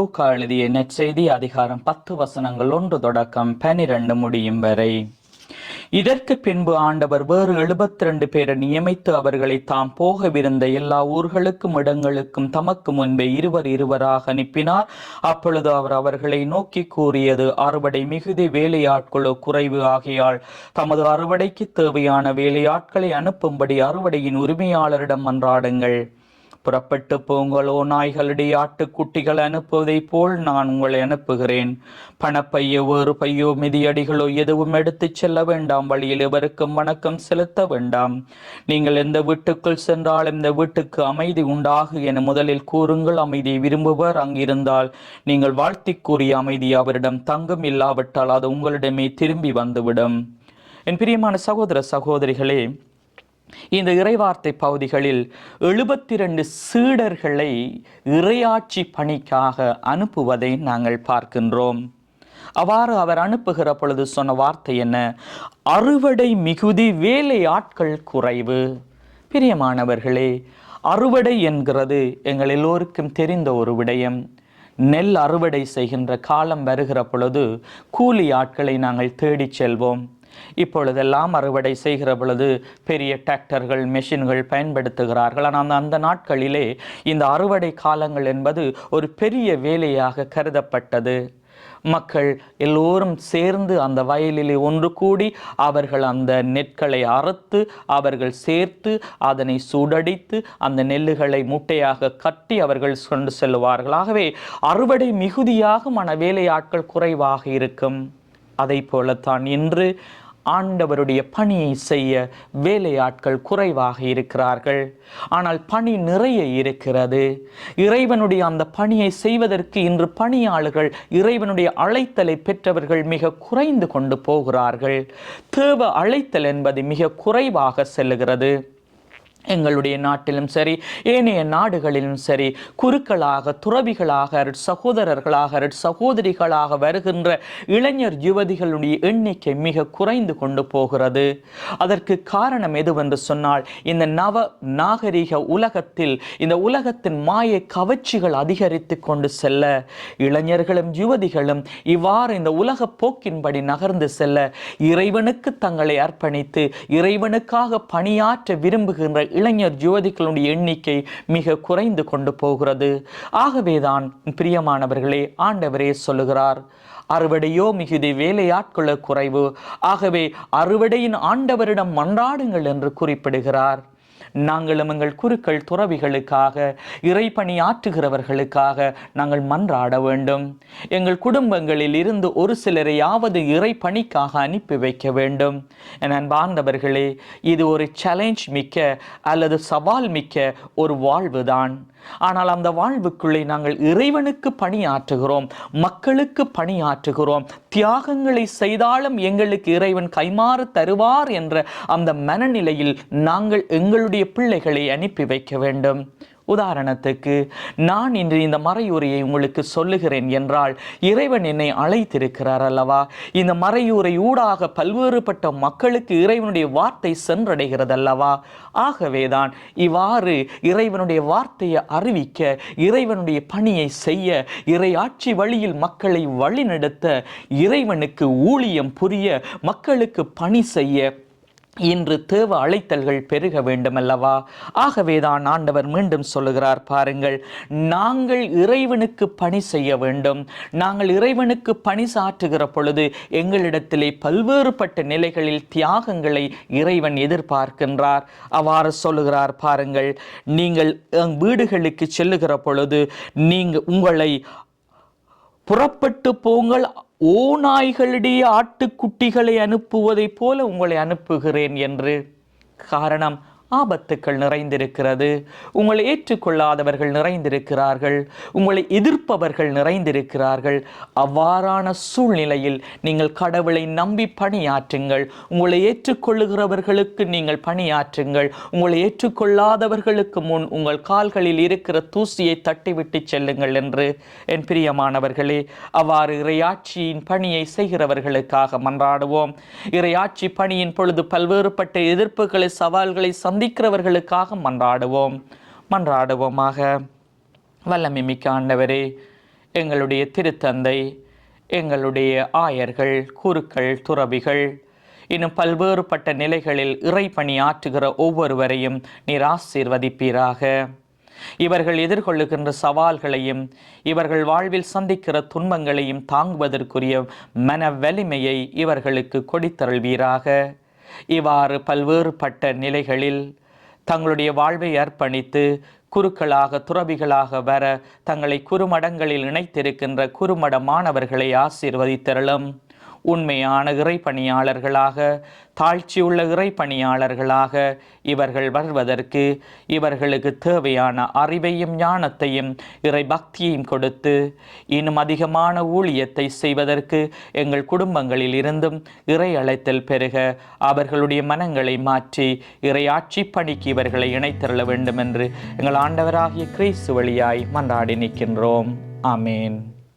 லூக்கா எழுதிய நெச்செய்தி அதிகாரம் பத்து வசனங்கள் ஒன்று தொடக்கம் பனிரெண்டு முடியும் வரை. இதற்கு பின்பு ஆண்டவர் வேறு எழுபத்தி ரெண்டு பேரை நியமித்து அவர்களை தாம் போகவிருந்த எல்லா ஊர்களுக்கும் இடங்களுக்கும் தமக்கு முன்பே இருவர் இருவராக அனுப்பினார். அப்பொழுது அவர் அவர்களை நோக்கி கூறியது அறுவடை மிகுதி வேலையாட்களோ குறைவு ஆகையால் தமது அறுவடைக்கு தேவையான வேலையாட்களை அனுப்பும்படி அறுவடையின் உரிமையாளரிடம் மன்றாடுங்கள் புறப்பட்டு போங்களோ நாய்களுடைய ஆட்டுக்குட்டிகளை அனுப்புவதைப் போல் நான் உங்களை அனுப்புகிறேன். பணப்பையோ ஒரு பையோ மிதியடிகளோ எதுவும் எடுத்துச் செல்ல வேண்டாம். வழியில் எவருக்கும் வணக்கம் செலுத்த வேண்டாம். நீங்கள் எந்த வீட்டுக்குள் சென்றாலும் இந்த வீட்டுக்கு அமைதி உண்டாகு என முதலில் கூறுங்கள். அமைதியை விரும்புவர். அங்கிருந்தால் நீங்கள் வாழ்த்தி கூறிய அமைதி அவரிடம் தங்கும் இல்லாவிட்டால் அது உங்களிடமே திரும்பி வந்துவிடும். என் பிரியமான சகோதர சகோதரிகளே இந்த இறைவார்த்தை பகுதிகளில் எழுபத்தி ரெண்டு சீடர்களை இறையாட்சி பணிக்காக அனுப்புவதை நாங்கள் பார்க்கின்றோம். அவ்வாறு அவர் அனுப்புகிற பொழுது சொன்ன வார்த்தை என்ன? அறுவடை மிகுதி வேலை ஆட்கள் குறைவு. பிரியமானவர்களே அறுவடை என்கிறது எங்கள் எல்லோருக்கும் தெரிந்த ஒரு விடயம். நெல் அறுவடை செய்கின்ற காலம் வருகிற பொழுது கூலி ஆட்களை நாங்கள் தேடிச் செல்வோம். இப்பொழுதெல்லாம் அறுவடை செய்கிற பொழுது பெரிய டிராக்டர்கள் மெஷின்கள் பயன்படுத்துகிறார்கள். ஆனால் அந்த நாட்களிலே இந்த அறுவடை காலங்கள் என்பது ஒரு பெரிய வேலையாக கருதப்பட்டது. மக்கள் எல்லோரும் சேர்ந்து அந்த வயலிலே ஒன்று கூடி அவர்கள் அந்த நெற்களை அறுத்து அவர்கள் சேர்த்து அதனை சுடடித்து அந்த நெல்லுகளை மூட்டையாக கட்டி அவர்கள் கொண்டு செல்வார்கள் ஆகவே அறுவடை மிகுதியாக மன வேலையாட்கள் குறைவாக இருக்கும். அதை போலத்தான் இன்று ஆண்டவருடைய பணியை செய்ய வேலையாட்கள் குறைவாக இருக்கிறார்கள். ஆனால் பணி நிறைய இருக்கிறது. இறைவனுடைய அந்த பணியை செய்வதற்கு இன்று பணியாளர்கள் இறைவனுடைய அழைத்தலை பெற்றவர்கள் மிக குறைந்து கொண்டு போகிறார்கள். தேவ அழைத்தல் என்பது மிக குறைவாக செல்லுகிறது. எங்களுடைய நாட்டிலும் சரி ஏனைய நாடுகளிலும் சரி குருக்களாக துறவிகளாக சகோதரர்களாக சகோதரிகளாக வருகின்ற இளைஞர் யுவதிகளுடைய எண்ணிக்கை மிக குறைந்து கொண்டு போகிறது. அதற்கு காரணம் எதுவென்று சொன்னால் இந்த நவ நாகரிக உலகத்தில் இந்த உலகத்தின் மாய கவர்ச்சிகள் அதிகரித்து கொண்டு செல்ல இளைஞர்களும் யுவதிகளும் இவ்வாறு இந்த உலக போக்கின்படி நகர்ந்து செல்ல இறைவனுக்கு தங்களை அர்ப்பணித்து இறைவனுக்காக பணியாற்ற விரும்புகின்ற இளைஞர் ஜோதிகளுடைய எண்ணிக்கை மிக குறைந்து கொண்டு போகிறது. ஆகவேதான் பிரியமானவர்களே ஆண்டவரே சொல்லுகிறார் அறுவடையோ மிகுதி வேலையாட்கள குறைவு ஆகவே அறுவடையின் ஆண்டவரிடம் மன்றாடுங்கள் என்று குறிப்பிடுகிறார். நாங்களும் எங்கள் குருக்கள் துறவிகளுக்காக இறைப்பணி ஆற்றுகிறவர்களுக்காக நாங்கள் மன்றாட வேண்டும். எங்கள் குடும்பங்களில் இருந்து ஒரு சிலரையாவது இறைப்பணிக்காக அனுப்பி வைக்க வேண்டும். என் அன்பார்ந்தவர்களே இது ஒரு சேலஞ்ச் மிக்க அல்லது சவால் மிக்க ஒரு வாழ்வுதான். ஆனால் அந்த வாழ்வுக்குள்ளே நாங்கள் இறைவனுக்கு பணியாற்றுகிறோம் மக்களுக்கு பணியாற்றுகிறோம் தியாகங்களை செய்தாலும் எங்களுக்கு இறைவன் கைமாறு தருவார் என்ற அந்த மனநிலையில் நாங்கள் எங்களுடைய பிள்ளைகளை அனுப்பி வைக்க வேண்டும். உதாரணத்துக்கு நான் இன்று இந்த மறையுரையை உங்களுக்கு சொல்லுகிறேன் என்றால் இறைவன் என்னை அழைத்திருக்கிறார் அல்லவா? இந்த மறையுரை ஊடாக பல்வேறுபட்ட மக்களுக்கு இறைவனுடைய வார்த்தை சென்றடைகிறது அல்லவா ஆகவேதான் இவ்வாறு இறைவனுடைய வார்த்தையை அறிவிக்க இறைவனுடைய பணியை செய்ய இறையாட்சி வழியில் மக்களை வழிநடத்த இறைவனுக்கு ஊழியம் புரிய மக்களுக்கு பணி செய்ய இன்று தேவ அழைத்தல்கள் பெருக வேண்டுமல்லவா? ஆகவேதான் ஆண்டவர் மீண்டும் சொல்லுகிறார் பாருங்கள் நாங்கள் இறைவனுக்கு பணி செய்ய வேண்டும். நாங்கள் இறைவனுக்கு பணி சாற்றுகிற பொழுது எங்களிடத்திலே பல்வேறுபட்ட நிலைகளில் தியாகங்களை இறைவன் எதிர்பார்க்கின்றார். அவ்வாறு சொல்லுகிறார் பாருங்கள் நீங்கள் வீடுகளுக்கு செல்லுகிற பொழுது நீங்கள் உங்களை புறப்பட்டு போங்கள் ஓநாய்களிடையே ஆட்டுக்குட்டிகளை அனுப்புவதைப் போல உங்களை அனுப்புகிறேன் என்று. காரணம் ஆபத்துக்கள் நிறைந்திருக்கிறது. உங்களை ஏற்றுக்கொள்ளாதவர்கள் நிறைந்திருக்கிறார்கள். உங்களை எதிர்ப்பவர்கள் நிறைந்திருக்கிறார்கள். அவ்வாறான சூழ்நிலையில் நீங்கள் கடவுளை நம்பி பணியாற்றுங்கள். உங்களை ஏற்றுக்கொள்ளுகிறவர்களுக்கு நீங்கள் பணியாற்றுங்கள். உங்களை ஏற்றுக்கொள்ளாதவர்களுக்கு முன் உங்கள் கால்களில் இருக்கிற தூசியை தட்டிவிட்டு செல்லுங்கள் என்று என் பிரியமானவர்களே அவ்வாறு இறையாட்சியின் பணியை செய்கிறவர்களுக்காக மன்றாடுவோம். இறையாட்சி பணியின் பொழுது பல்வேறுபட்ட எதிர்ப்புகளை சவால்களை சந்திக்கிறவர்களுக்காக மன்றாடுவோம். மன்றாடுவோமாக. வல்லமை மிக்க ஆண்டவரே எங்களுடைய திருத்தந்தை எங்களுடைய ஆயர்கள் குருக்கள் துறவிகள் இன்னும் பல்வேறுபட்ட நிலைகளில் இறைப்பணி ஆற்றுகிற ஒவ்வொருவரையும் நீர் ஆசீர்வதிப்பீராக. இவர்கள் எதிர்கொள்ளுகின்ற சவால்களையும் இவர்கள் வாழ்வில் சந்திக்கிற துன்பங்களையும் தாங்குவதற்குரிய மன வலிமையை இவர்களுக்கு கொடித்தருள்வீராக. இவ்வாறு பல்வேறுபட்ட நிலைகளில் தங்களுடைய வாழ்வை அர்ப்பணித்து குருக்களாக துறவிகளாக வர தங்களை குறுமடங்களில் இணைத்திருக்கின்ற குறுமட மாணவர்களை ஆசீர்வதித்தரலும் உண்மையான இறைப்பணியாளர்களாக தாழ்ச்சியுள்ள இறைப்பணியாளர்களாக இவர்கள் வருவதற்கு இவர்களுக்கு தேவையான அறிவையும் ஞானத்தையும் இறை பக்தியையும் கொடுத்து இன்னும் அதிகமான ஊழியத்தை செய்வதற்கு எங்கள் குடும்பங்களில் இருந்தும் இறை அழைத்தல் பெருக அவர்களுடைய மனங்களை மாற்றி இறை ஆட்சி பணிக்கு இவர்களை இணைத்தருள வேண்டும் என்று எங்கள் ஆண்டவராகிய கிறிஸ்து வழியாய் மன்றாடி நிற்கின்றோம். ஆமேன்.